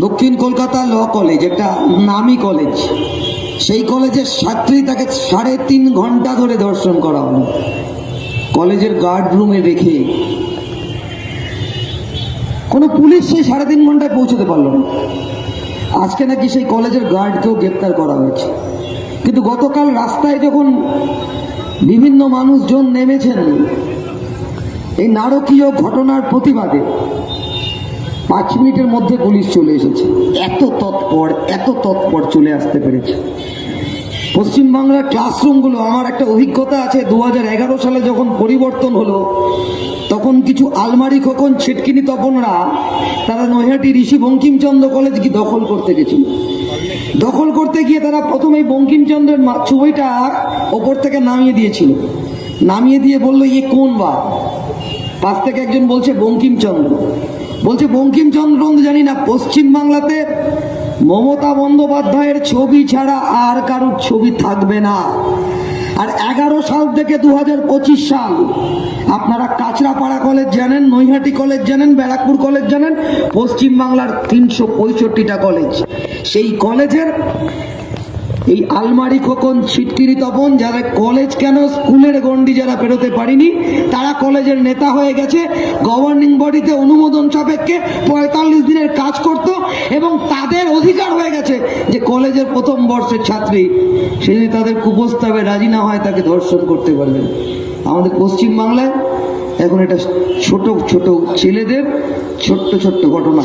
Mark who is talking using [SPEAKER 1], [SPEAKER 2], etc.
[SPEAKER 1] দক্ষিণ Kolkata law college, একটা নামি কলেজ। সেই কলেজের ছাত্রী তাকে সাড়ে তিন ঘণ্টা ধরে দর্শন করা হলো কলেজের গার্ড রুমে রেখে। কোনো পুলিশ সেই সাড়ে তিন ঘন্টায় পৌঁছতে পারল না। আজকে নাকি সেই কলেজের গার্ডকেও গ্রেপ্তার করা হয়েছে। কিন্তু গতকাল রাস্তায় যখন বিভিন্ন মানুষজন নেমেছেন, এই নারকীয় ঘটনার প্রতিবাদে পাঁচ মিনিটের মধ্যে পুলিশ চলে এসেছে। এত তৎপর এত তৎপর চলে আসতে পেরেছে। পশ্চিমবাংলার ক্লাসরুমগুলো আমার একটা অভিজ্ঞতা আছে দু হাজার এগারো সালে যখন পরিবর্তন হলো, তখন কিছু আলমারি খোকন, ছিটকিনি তপনরা, তারা নৈহাটি ঋষি বঙ্কিমচন্দ্র কলেজ কি দখল করতে গেছিল। দখল করতে গিয়ে তারা প্রথমেই বঙ্কিমচন্দ্রের ছবিটা ওপর থেকে নামিয়ে দিয়েছিল। নামিয়ে দিয়ে বলল ইয়ে কোন বা পাশ থেকে একজন বলছে, বঙ্কিমচন্দ্র। বলছে, বঙ্কিমচন্দ্র জানি না, পশ্চিম বাংলাতে মমতা বন্দ্যোপাধ্যায়ের ছবি ছাড়া আর কারোর ছবি থাকবে না। আর এগারো সাল থেকে দু সাল, আপনারা কাঁচরাপাড়া কলেজ জানেন, নৈহাটি কলেজ জানেন, ব্যারাকপুর কলেজ জানেন, পশ্চিম বাংলার তিনশো পঁয়ষট্টিটা কলেজ। সেই কলেজের এই আলমারি খোকন ছিটকিরি তপন, যারা কলেজ কেন স্কুলের গন্ডি যারা পেরোতে পারিনি, তারা কলেজের নেতা হয়ে গেছে গভর্নিং বডিতে অনুমোদন সাপেক্ষে পঁয়তাল্লিশ দিনের কাজ করত এবং তাদের অধিকার হয়ে গেছে যে কলেজের প্রথম বর্ষের ছাত্রী সে যদি তাদের কুপ্রস্তাবে রাজি না হয় তাকে ধর্ষণ করতে পারবেন আমাদের পশ্চিমবাংলায় এখন এটা ছোট ছোট ছেলেদের ছোট্ট ছোট্ট ঘটনা।